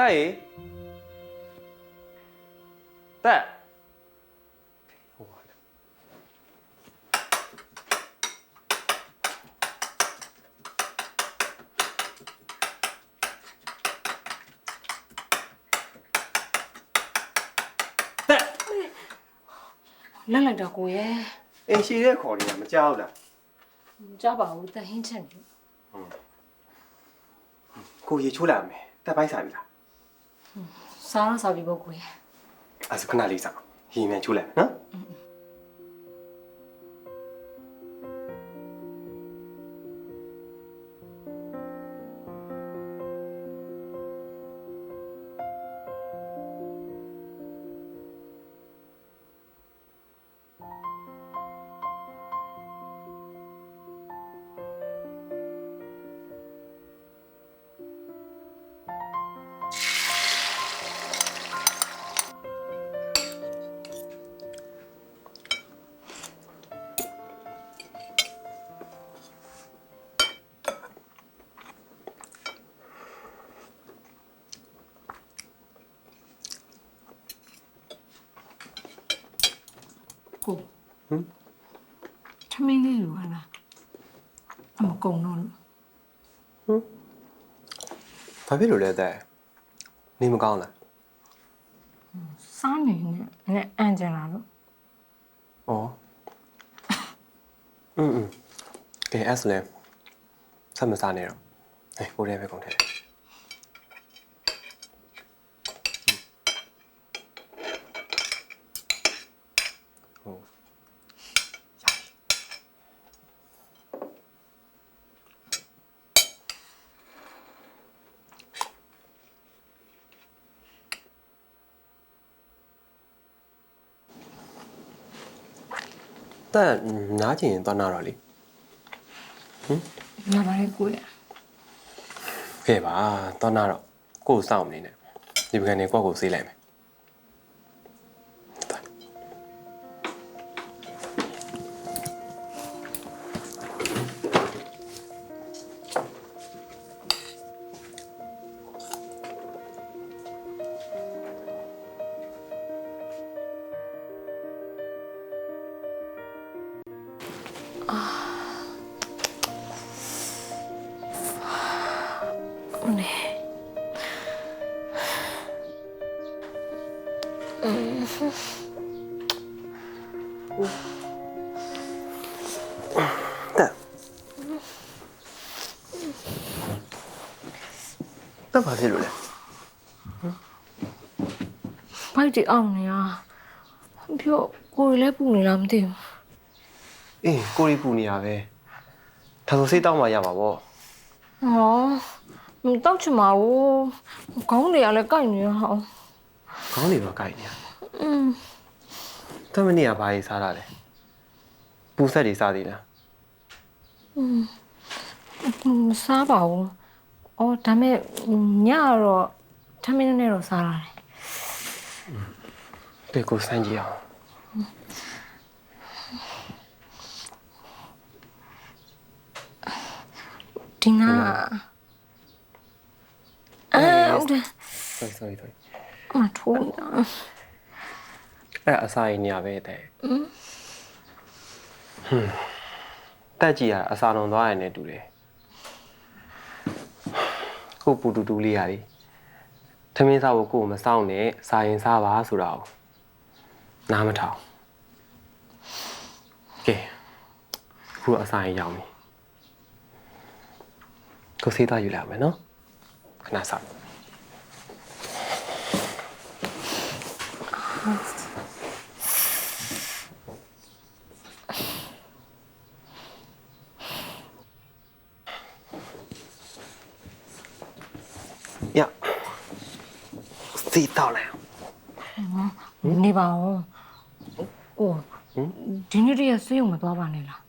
တက်ရေတက်ဟိုပါလေတက်လက်လိုက်တော့ကိုရဲ့အင်းရှိတဲ့ခေါ်နေတာမကြောက်လားမကြောက်ပါဘူးတဟင်းချက်နေကိုရေချိုးလာမယ်တက်ပိုက်စားပြီလား စားတော့စားပြီးဖို့ကိုရဲ့အဲ့ဒါခဏလေးစားရေမြန်ချိုးလိုက်နော် ကိုဟမ်ထမင်းလေးလိုဟာလားအမကုံတော့လို့ ဘာဖြစ်လို့လဲတက်နေမကောင်းလား စားနေနဲ့နဲ့အန်ဂျင်လာလို့ ဩอืมอืมကဲအဲ့ဆိုလဲဆက်မစားနေတော့ဟဲ့ကိုရဲပဲကုန်တယ် တန့်နားချင်ရင်သွားနာတော့လေဟင်နားပါလေကိုရခဲ့ပါသွားနာတော့ကို့ကိုစောင့်နေနဲ့ဒီပကံနေကို့ကိုစေးလိုက်မယ် တက်တက်ပါဖြစ်လို့လဲဘိုက်တီအောင်နေရပြောကိုယ်လည်းပူနေလားမသိဘူးအေးကိုရီပူနေရပဲဒါဆိုစိတ်တောက်မှရပါဗောဟောမတောက်ချင်ပါဘူးခေါင်းတွေကလည်းကိုက်နေရဟောခေါင်းတွေတော့ကြိုက်နေရอืมတမနေ့ကဘာကြီးစားတာလဲပူဆက်တွေစားသေးလား မစားပါဘူးအော်ဒါမဲ့ညတော့ထမင်းနဲ့တော့စားရတယ်ကဲကိုစမ်းကြည့်အောင်ဒီနာအဲဟုတ်တယ် sorry sorry sorry အမထိုးနေတာအဲ့ဒါအစာရည်နေရပဲတဲ့ဟွန်း တက်ကြီးကအစာလုံးသွားရနေတူတယ်ကိုပူတူတူလေးရည်ထမင်းစားဖို့ကိုယ်မစောင့်နဲ့စာရင်စားပါဆိုတာကိုနားမထောင်ကဲအခုအစာရင်ရောက်ပြီကိုစေးသွားယူလိုက်မယ်နော်ခဏစား စေးတော့လိုက်အောင်နေပါဦးကိုဒီနေ့တည်းရဆေးရုံမသွားပါနဲ့လား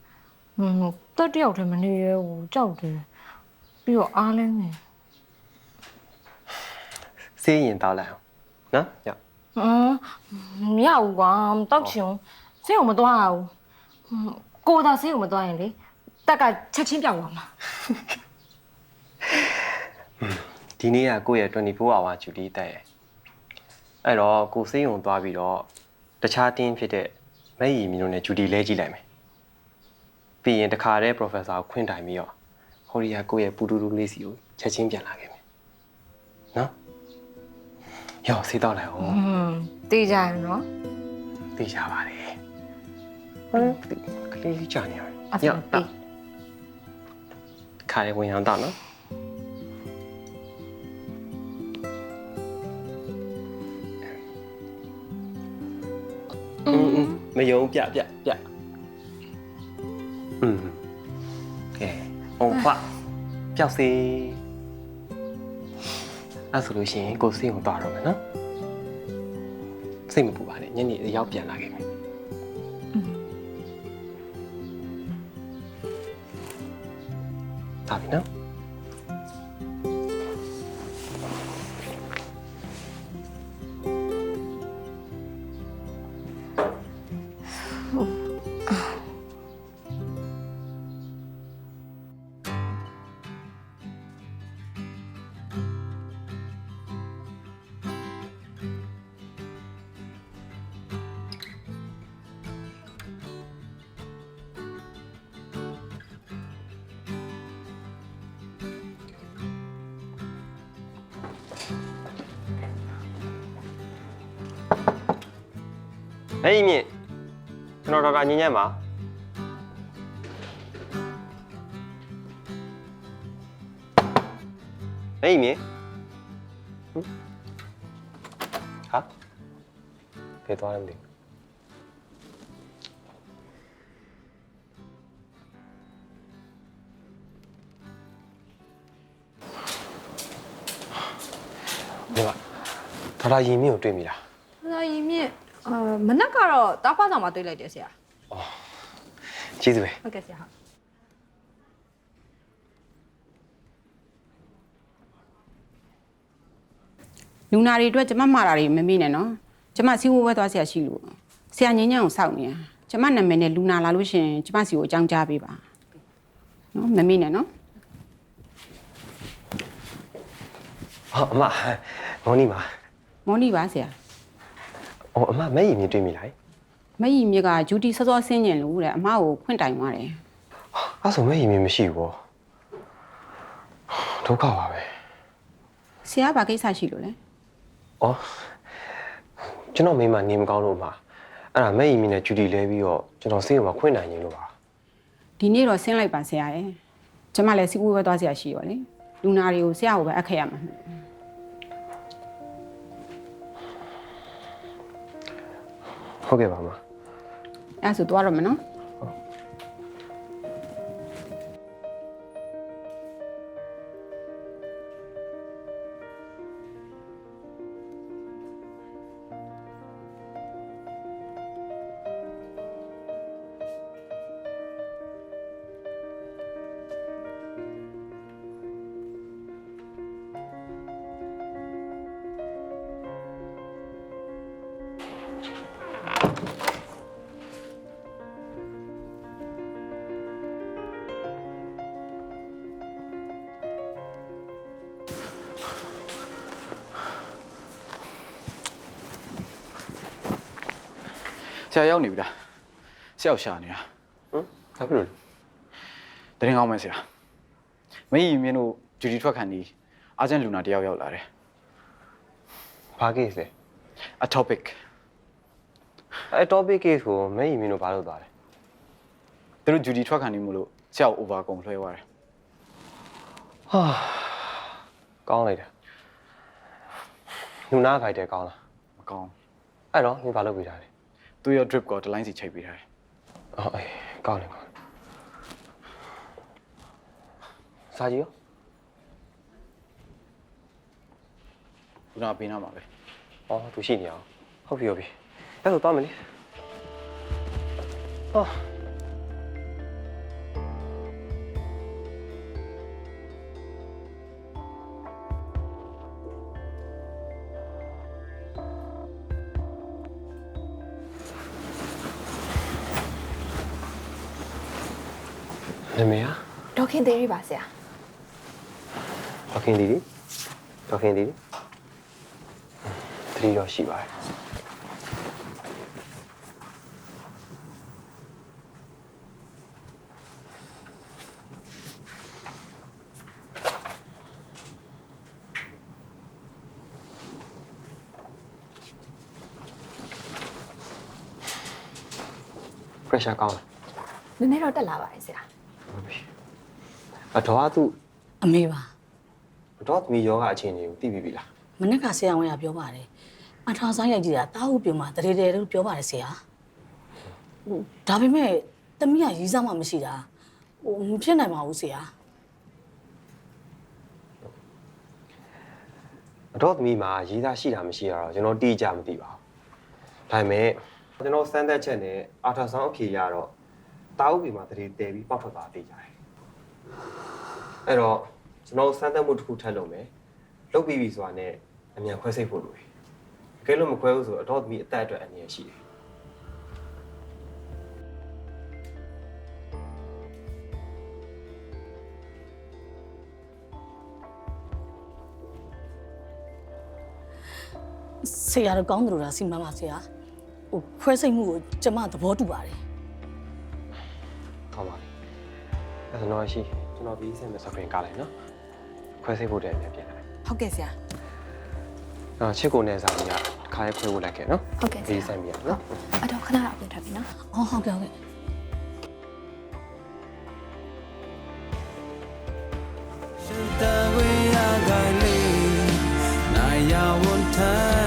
ဟွန်းတက်တယောက်တည်းမနေရဲဘူးကြောက်တယ်ပြီးတော့အားလဲနေစေးရင်တောက်လိုက်အောင်နော်ရဟမ်မရဘူးကွာမတောက်ချင်ဘူးဆေးရုံမသွားရဘူးဟွန်းကိုသာဆေးရုံမသွားရင်လေတက်ကချက်ချင်းပြောက်သွားမှာဒဒီနေ့ကကိုယ့်ရဲ့24 hour duty တက်ရဲ့ အဲ့တော့ကိုစိတ်ုံသွားပြီးတော့တခြားတင်းဖြစ်တဲ့မဲ့ရီမီတို့နဲ့ duty လဲကြည့်လိုက်မယ်ပြီးရင်တခါတည်း professor ကိုခွင့်တိုင်ပြီးတော့ဟိုရီကကိုယ့်ရဲ့ပူတူတူလေးစီကိုချက်ချင်းပြန်လာခဲ့မယ်နော်ရောစေးတော့လိုက်အောင်อืมတေးကြရနော်သိကြပါတယ်ဟမ်ကလေးလေးကြာနေရအဲ့ဒါတေးခါလေးဝင်အောင်တော့နော် မယုံပြပြပြอืมကဲအောင်ဖပျောက်စေအဲ့ဆိုလို့ရှိရင်ကိုစိတ်ကိုသွားတော့မယ်နော်စိတ်မပူပါနဲ့ညနေအရောက်ပြန်လာခဲ့မယ် ဟေးမြင့်ကျွန်တော်ဒေါက်တာညဉ့်ညံ့ပါဟေးမြင့်ဟမ်ဟာဘယ်သွားလဲမသိဘူးဒီမှာဒေါက်တာရင်မြင့်ကိုတွေ့မိလား။ဒါရင်မြင့် အာမနက်ကတော့တားဖွားဆောင်မှာတွေ့လိုက်တယ်ဆရာကျေးဇူးပဲ။ဟုတ်ကဲ့ဆရာဟုတ်လူနာတွေအတွက်ကျမမှားတာတွေမမေ့နဲ့နော်ကျမစီဝဝဲသွားဆရာရှိလို့ဆရာငင်းညံ့ကိုစောင့်နေတာကျမနာမည်နဲ့လူနာလာလို့ရှရင်ကျမစီကိုအကြောင်းကြားပေးပါနော်မမေ့နဲ့နော်ဟောအမမောင်နီမှာမောနီပါဆရာ ဟောအမမဲ့ရင်မြင်တွေ့မိလားမယီမြစ်ကဂျူတီစောစောဆင်းကျင်လို့တဲ့အမကိုခွင့်တိုင်သွားတယ်အဲ့ဆိုမဲ့ရင်မြင်မရှိဘူးပေါ့ဒုက္ခပါပဲဆရာကဘာကိစ္စရှိလို့လဲဩကျွန်တော်မိမနေမကောင်းလို့အမအဲ့ဒါမဲ့ရင်မြင်နဲ့ဂျူတီလဲပြီးတော့ကျွန်တော်စိတ်ကမှခွင့်နိုင်ရင်လို့ပါဒီနေ့တော့ဆင်းလိုက်ပါဆရာရဲ့ကျမလည်းစီဝဝဲသွားဆရာရှိရောလေလူနာတွေကိုဆရာကိုပဲအပ်ခဲ့ရမှာ ဟုတ်ကဲ့ပါအမအဲ့ဒါဆိုသွားတော့မယ်နော် ဆရာရောက်နေပြီလားဆရာကိုရှာနေတာဟမ်ဘာဖြစ်လို့လဲတရင်ကောင်းမယ်ဆရာမင်းကြီးမင်းတို့ဂျူဒီထွက်ခံဒီအာဂျန်လူနာတယောက်ရောက်လာတယ်ဘာ case လဲ a topic အဲ့ topic case ကိုမဲ့ရင်မြင်လို့ဘာလို့သွားလဲသူတို့ဂျူဒီထွက်ခံနေမို့လို့ဆရာကို over ကုန်လွှဲသွားတယ်ဟာကောင်းလိုက်တာလူနာဖိုက်တယ်ကောင်းလားမကောင်းအဲ့တော့မင်းဘာလုပ်ပေးတာလဲ သူရဲ့ drip ကိုတလိုင်းစီချိတ်ပေးထားတယ်အော်အေးကောင်းတယ်ကောင်းတယ်စာကြီးရောလူနာပေးနာမှာပဲอ๋อသူရှိနေအောင်ဟုတ်ပြီဟုတ်ပြီအဲ့ဆိုသွားမယ်လေဟော နာမည်อ่ะ။ဒေါခင်သေးရီပါဆရာဘာခင်ဒီဒီတော်ခင်ဒီသတိတော့ရှိပါတယ် pressure ကောင်းတယ်နည်းနည်းတော့တက်လာပါတယ်ဆရာဟုတ်ပြီ အတော်ကသူ့အမေပါအတော်သမီးယောဂအခြေအနေကိုသိပြီပြီလားမနေ့ကဆရာဝန်ကပြောပါတယ်အထာဆိုင်ရိုက်ကြည့်တာတာဟုတ်ပြုံမှာတရေတယ်လို့ပြောပါတယ်ဆရာဟိုဒါပေမဲ့တမီးကရီးစားမှမရှိတာဟိုမဖြစ်နိုင်ပါဘူးဆရာအတော်သမီးမှာရေးသားရှိတာမရှိတာတော့ကျွန်တော်တိကျမသိပါဘူးဒါပေမဲ့ကျွန်တော်စမ်းသက်ချက်နဲ့အာထာဆောင်အဖြေရတော့တာဥပ္ပီမှာတရေတည်ပြီးပေါက်ထွက်သွားသိကြတယ် အဲ့တော့ကျွန်တော်စမ်းသက်မှုတစ်ခုထပ်လုပ်မယ်လုပ်ပြီးပြီဆိုတာနဲ့အမြန်ခွဲစိတ်ဖို့လိုတယ်တကယ်လို့မခွဲဘူးဆိုအတော်သမီးအသက်အတွက်အနည်းရှိတယ်ဆရာတော့ကောင်းတယ်လို့လားစီမံပါဆရာဟိုခွဲစိတ်မှုကိုကျမသဘောတူပါတယ်ကောင်းပါပြီအဲ့ဒါတော့ရှိ ကျွန်တော်ပြီးစင်မဲ့စခရင်ကားလိုက်နော်ခွဲစိတ်ဖို့တည်းအမြန်ပြင်လိုက်ဟုတ်ကဲ့ဆရာအော်ချစ်ကိုနဲ့စာကြီးကခါရဲခွဲဖို့လိုက်ခဲ့နော်ဟုတ်ကဲ့ဆပြီးရာစင်ပြရနော်အတော့ခဏတော့ပြင်ထားပြီနော်ဟောဟုတ်ကဲ့ဟုတ်ကဲ့တဝေးရကိုင်လေးနိုင်ရဝန်ထမ်း